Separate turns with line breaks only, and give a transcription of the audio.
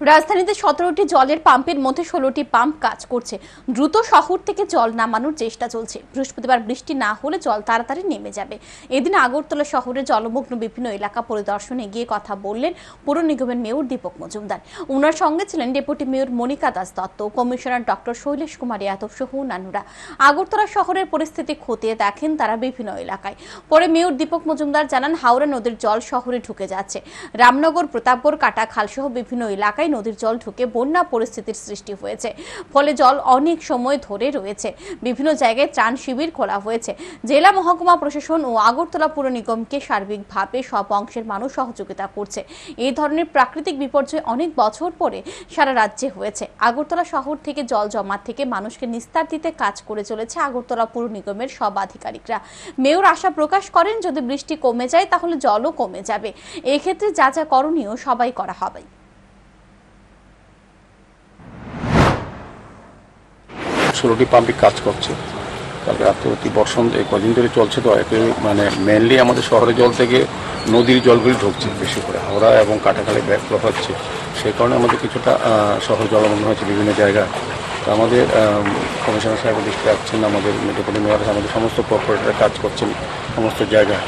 রাজধানীতে সতেরোটি জলের পাম্পের মধ্যে ষোলোটি পাম্প কাজ করছে। দ্রুত শহর থেকে জল নামানোর চেষ্টা চলছে। বৃহস্পতিবার বৃষ্টি না হলে জল তাড়াতাড়ি নেমে যাবে। এদিন আগরতলা শহরে জলমগ্ন বিভিন্ন এলাকা পরিদর্শনে গিয়ে কথা বললেন পৌর নিগমের মেয়র দীপক মজুমদার। ওনার সঙ্গে ছিলেন deputy mayor Monika Das Dutta, commissioner doctor Shailesh Kumar Yadav সহ অন্যান্যরা। আগরতলা শহরের পরিস্থিতি খতিয়ে দেখেন তারা বিভিন্ন এলাকায়। পরে মেয়র দীপক মজুমদার জানান, হাওড়া নদীর জল শহরে ঢুকে যাচ্ছে। রামনগর, প্রতাপগড় কাটাখাল সহ বিভিন্ন এলাকায় নদীর জল ঢুকে বন্যা পরিস্থিতির সৃষ্টি হয়েছে। ফলে জল অনেক সময় ধরে রয়েছে। বিভিন্ন জায়গায় ত্রাণ শিবির খোলা হয়েছে। জেলা মহকুমা প্রশাসন ও আগরতলা পুর নিগমকে সার্বিকভাবে সব অংশের মানুষ সহযোগিতা করছে। এই ধরনের প্রাকৃতিক বিপর্যয় অনেক বছর পরে সারা রাজ্যে হয়েছে। আগরতলা শহর থেকে জল জমা থেকে মানুষকে নিস্তার দিতে কাজ করে চলেছে আগরতলা পুর নিগমের সব আধিকারিকরা। মেয়র আশা প্রকাশ করেন, যদি বৃষ্টি কমে যায় তাহলে জলও কমে যাবে। এক্ষেত্রে যা যা করণীয় সবাই করা হবে।
ষোলোটি পাম্পই কাজ করছে। তারপরে অতি বর্ষণ এই কদিন ধরে চলছে তো এতে মানে মেনলি আমাদের শহরের জল থেকে নদীর জলগুলি ঢুকছে বেশি করে। হাওড়া এবং কাটাখালে ব্যাকফ্লো হচ্ছে। সেই কারণে আমাদের কিছুটা শহর জলমগ্ন হয়েছে বিভিন্ন জায়গায়। তো আমাদের কমিশনার সাহেব দৃষ্টি রাখছেন আমাদের মেয়র, আমাদের সমস্ত কর্পোরেটর কাজ করছেন সমস্ত জায়গায়।